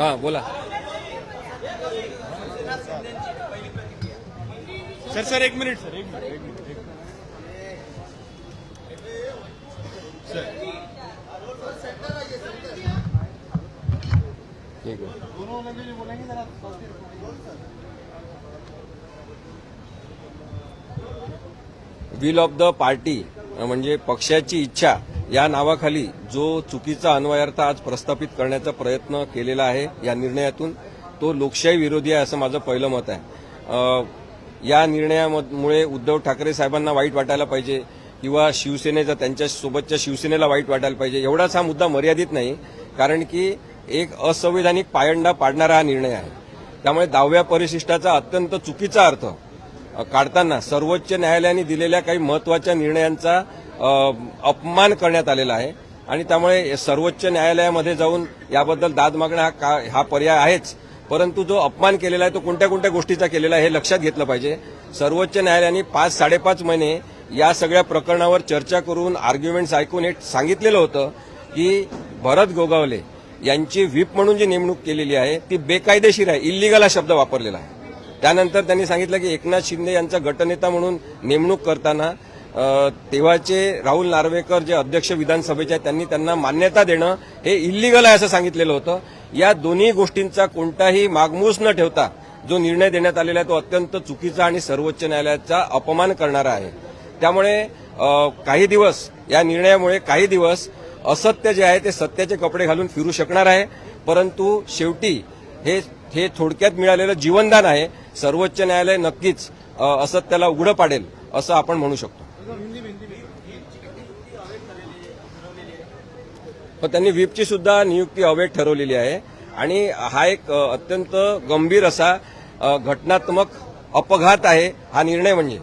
हा बोला. Sir sir एक मिनिट सर एक मिनिट एक मिनिट ठीक विल ऑफ द पार्टी म्हणजे पक्षाची इच्छा. या नावाखाली जो चुकीचा अन्वयार्थ आज प्रस्थापित करण्याचा प्रयत्न केलेला आहे या निर्णयातून तो लोकशाही विरोधी आहे असं माझं पहिलं मत आहे. या निर्णयामुळे उद्धव ठाकरे साहेबांना वाईट वाटायला पाहिजे किंवा शिवसेनेचा त्यांच्या सोबतच्या शिवसेनेला वाईट वाटायला पाहिजे एवढाच हा मुद्दा मर्यादित नाही कारण की एक असंवैधानिक पायंडा पाडणारा हा निर्णय आहे. त्यामुळे दहाव्या परिशिष्टाचा अत्यंत चुकीचा अर्थ काढताना सर्वोच्च न्यायालयाने दिलेल्या काही महत्त्वाच्या निर्णयांचा अपमान करण्यात आलेला आहे. आणि त्यामुळे सर्वोच्च न्यायालयामध्ये जाऊन याबद्दल दाद मागणं हा का- हा पर्याय आहेच. परंतु जो अपमान केलेला आहे तो कोणत्या कोणत्या गोष्टीचा केलेला आहे हे लक्षात घेतलं पाहिजे. सर्वोच्च न्यायालयाने पाच साडेपाच महिने या सगळ्या प्रकरणावर चर्चा करून आर्ग्युमेंट्स ऐकून हे सांगितलेलं होतं की भरत गोगावले यांची व्हीप म्हणून जी नेमणूक केलेली आहे ती बेकायदेशीर आहे इल्लिगल हा शब्द वापरलेला आहे. त्यानंतर त्यांनी सांगितलं की एकनाथ शिंदे यांचा गटनेता म्हणून नेमणूक करताना तेव्हाचे राहुल नार्वेकर जे अध्यक्ष विधानसभेचे आहेत त्यांनी त्यांना मान्यता देणं हे इल्लिगल आहे असं सांगितलेलं होतं. या दोन्ही गोष्टींचा कोणताही मागमूस न ठेवता जो निर्णय देण्यात आलेला आहे तो अत्यंत चुकीचा आणि सर्वोच्च न्यायालयाचा अपमान करणारा आहे. त्यामुळे काही दिवस या निर्णयामुळे काही दिवस असत्य जे आहे ते सत्याचे कपडे घालून फिरू शकणार आहे. परंतु शेवटी हे हे थोडक्यात मिळालेलं जीवनदान आहे. सर्वोच्च न्यायालय नक्कीच असत्याला उघडं पाडेल असं आपण म्हणू शकतो. त्यांनी व्हीपची सुद्धा नियुक्ती अवैध ठरवलेली आहे. आणि हा एक अत्यंत गंभीर असा घटनात्मक अपघात आहे हा निर्णय म्हणजे.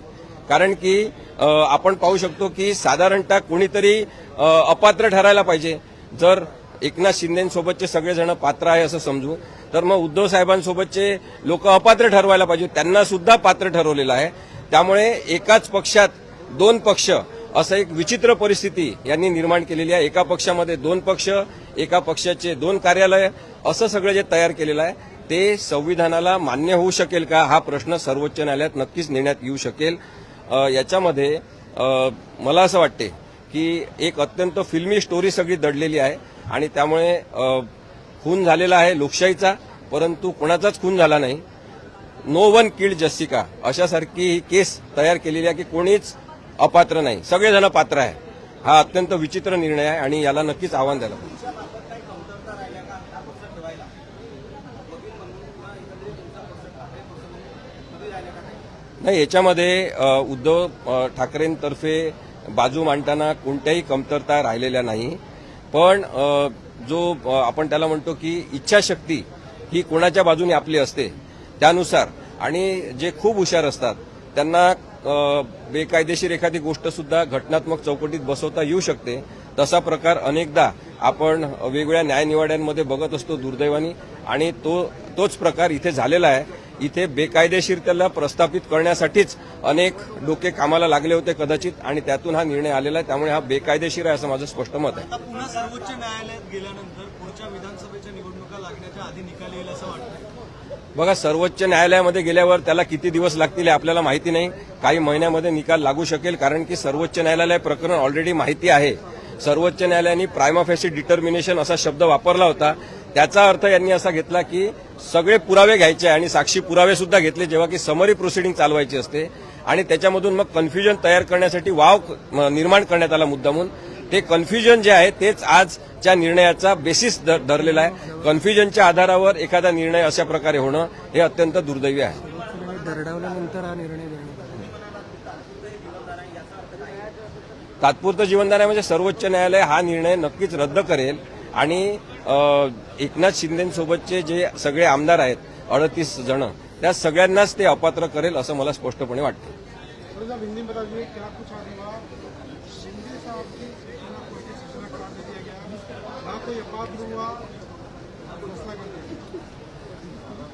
कारण की आपण पाहू शकतो की साधारणतः कोणीतरी अपात्र ठरायला पाहिजे. जर एकनाथ शिंदेसोबतचे सगळेजण पात्र आहे असं समजू तर मग उद्धव साहेबांसोबतचे लोक अपात्र ठरवायला पाहिजे. त्यांना सुद्धा पात्र ठरवलेलं आहे. त्यामुळे एकाच पक्षात दोन पक्ष असं एक विचित्र परिस्थिती यांनी निर्माण केलेली आहे. एका पक्षामध्ये दोन पक्ष एका पक्षाचे दोन कार्यालय असं सगळं जे तयार केलेलं आहे ते संविधानाला मान्य होऊ शकेल का? हा प्रश्न सर्वोच्च न्यायालयात नक्कीच नेण्यात येऊ शकेल. याच्यामध्ये मला असं वाटते की एक अत्यंत फिल्मी स्टोरी सगळी दडलेली आहे आणि त्यामुळे खून झालेला आहे लोकशाहीचा परंतु कोणाचाच खून झाला नाही. नो वन किल्ड जस्सिका अशासारखी ही केस तयार केलेली आहे की कोणीच अपात्र नाही. सगळेजण पात्र आहे. हा अत्यंत विचित्र निर्णय आहे आणि याला नक्कीच आव्हान द्यायला पाहिजे. नाही याच्यामध्ये उद्धव ठाकरेंतर्फे बाजू मांडताना कोणत्याही कमतरता राहिलेल्या नाही. पण जो आपण त्याला म्हणतो की इच्छाशक्ती ही कोणाच्या बाजूने आपली असते त्यानुसार. आणि जे खूप हुशार असतात त्यांना बेकायदेशीर एखादी गोष्ट सुद्धा घटनात्मक चौकटीत बसवता येऊ शकते. तसा प्रकार अनेकदा आपण वेगवेगळ्या न्यायनिवाड्यांमध्ये बघत असतो दुर्दैवानी आणि तो तोच प्रकार इथे झालेला आहे. इथे बेकायदेशीर त्याला प्रस्थापित करण्यासाठीच अनेक डोके कामाला लागले होते कदाचित आणि त्यातून हा निर्णय आलेला आहे. त्यामुळे हा बेकायदेशीर आहे असं माझं स्पष्ट मत आहे. पुन्हा सर्वोच्च न्यायालयात गेल्यानंतर पुढच्या विधानसभेच्या निवडणुका लागण्याच्या आधी निकाल येईल असं वाटतं बघा सर्वोच्च न्यायालयामध्ये गेल्यावर त्याला किती दिवस लागतील हे आपल्याला माहिती नाही. काही महिन्यामध्ये निकाल लागू शकेल कारण की सर्वोच्च न्यायालयाला प्रकरण ऑलरेडी माहिती आहे. सर्वोच्च न्यायालयाने प्रायमाफेसी डिटर्मिनेशन असा शब्द वापरला होता. त्याचा अर्थ यांनी असा घेतला की सगळे पुरावे घ्यायचे आणि साक्षी पुरावे सुद्धा घेतले जेव्हा की समरी प्रोसिडिंग चालवायची असते. आणि त्याच्यामधून मग कन्फ्युजन तयार करण्यासाठी वाव निर्माण करण्यात आला मुद्दामून. ते कन्फ्युजन जे आहे तेच आजच्या निर्णयाचा बेसिस धरलेला आहे. कन्फ्युजनच्या आधारावर एखादा निर्णय अशा प्रकारे होणं हे अत्यंत दुर्दैवी आहे. दरडावल्यानंतर हा निर्णय देण्यात तात्पुरतं जीवनदान आहे म्हणजे सर्वोच्च न्यायालय हा निर्णय नक्कीच रद्द करेल आणि एकनाथ शिंदेसोबतचे जे सगळे आमदार आहेत अडतीस जण त्या सगळ्यांनाच ते अपात्र करेल असं मला स्पष्टपणे वाटतं.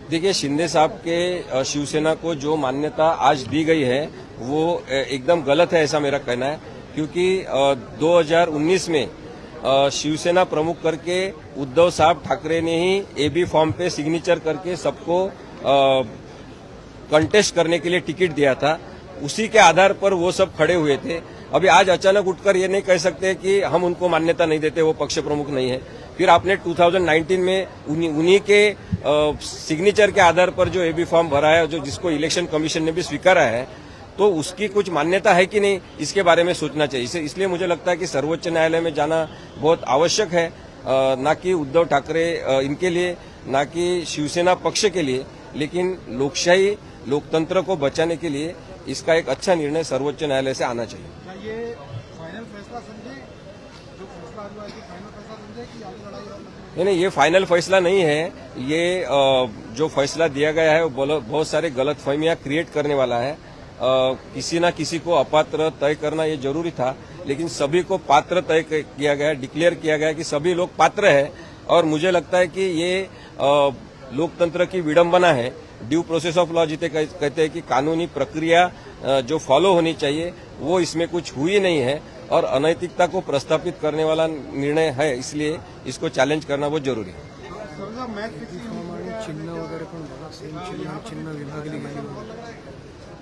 देखिए शिंदे साहब के शिवसेना को जो मान्यता आज दी गई है वो एकदम गलत है ऐसा मेरा कहना है। क्योंकि अ, 2019 में शिवसेना प्रमुख करके उद्धव साहब ठाकरे ने ही एबी फॉर्म पे सिग्नेचर करके सबको कंटेस्ट करने के लिए टिकट दिया था। उसी के आधार पर वो सब खड़े हुए थे। अभी आज अचानक उठकर ये नहीं कह सकते कि हम उनको मान्यता नहीं देते, वो पक्ष प्रमुख नहीं है। फिर आपने 2019 में उन्हीं के सिग्नेचर के आधार पर जो एबी फॉर्म भरा है, जो जिसको इलेक्शन कमीशन ने भी स्वीकारा है तो उसकी कुछ मान्यता है कि नहीं, इसके बारे में सोचना चाहिए। इसे- इसलिए मुझे लगता है कि सर्वोच्च न्यायालय में जाना बहुत आवश्यक है ना कि उद्धव ठाकरे इनके लिए, ना कि शिवसेना पक्ष के लिए, लेकिन लोकशाही, लोकतंत्र को बचाने के लिए इसका एक अच्छा निर्णय सर्वोच्च न्यायालय से आना चाहिए। ये फाइनल फैसला समझे, जो फैसला हुआ है फाइनल फैसला समझे कि आगे लड़ाई नहीं नहीं, ये फाइनल फैसला नहीं है। ये जो फैसला दिया गया है, वो बहुत सारे गलत फहमियाँ क्रिएट करने वाला है। किसी ना किसी को अपात्र तय करना ये ज़रूरी था, लेकिन सभी को पात्र तय किया गया डिक्लेयर किया गया कि सभी लोग पात्र हैं। और मुझे लगता है कि ये लोकतंत्र की विडंबना है। ड्यू प्रोसेस ऑफ़ लॉ जिसे कहते हैं कि कानूनी प्रक्रिया जो फॉलो होनी चाहिए, वो इसमें कुछ हुई नहीं है और अनैतिकता को प्रस्तापित करने वाला निर्णय है, इसलिए इसको चैलेंज करना बहुत ज़रूरी है।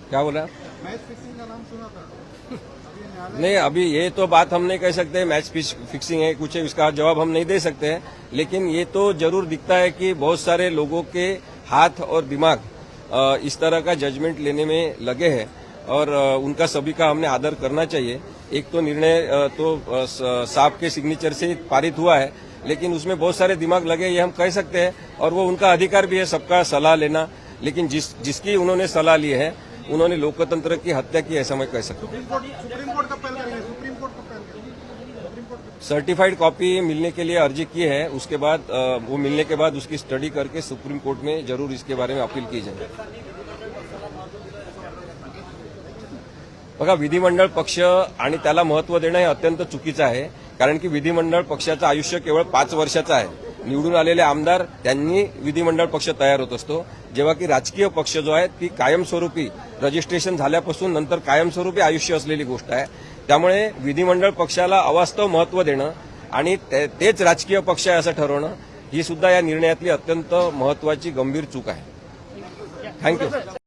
क्या बोला? नहीं, अभी ये तो बात हम नहीं कह सकते मैच फिक्सिंग है, कुछ है इसका जवाब हम नहीं दे सकते हैं, लेकिन ये तो ज़रूर दिखता है कि बहुत सारे लोगों के हाथ और दिमाग इस तरह का जजमेंट लेने में लगे हैं। और उनका सभी का हमने आदर करना चाहिए। एक तो निर्णय तो साहब के सिग्नेचर से पारित हुआ है लेकिन उसमें बहुत सारे दिमाग लगे ये हम कह सकते हैं और वो उनका अधिकार भी है सबका सलाह लेना। लेकिन जिस जिसकी उन्होंने सलाह ली है उन्होंने लोकतंत्र की हत्या की ऐसा मैं कह सकता हूँ। सर्टिफाइड कॉपी मिलने के लिए अर्जी की है उसके बाद वो मिलने के बाद उसकी स्टडी करके सुप्रीम कोर्ट में ज़रूर इसके बारे में अपील की जाएगी। बघा विधिमंडळ पक्ष आणि त्याला महत्त्व देणं हे अत्यंत चुकीचं आहे कारण की विधिमंडळ पक्षाचं आयुष्य केवळ पाच वर्षाचं आहे. निवडून आलेले आमदार त्यांनी विधिमंडळ पक्ष तयार होत असतो. जेव्हा की राजकीय पक्ष जो आहे ती कायमस्वरूपी रजिस्ट्रेशन झाल्यापासून नंतर कायमस्वरूपी आयुष्य असलेली गोष्ट आहे. त्यामुळे विधिमंडळ पक्षाला अवास्तव महत्त्व देणं आणि तेच राजकीय पक्ष आहे असं ठरवणं ही सुद्धा या निर्णयातली अत्यंत महत्वाची गंभीर चूक आहे. थँक्यू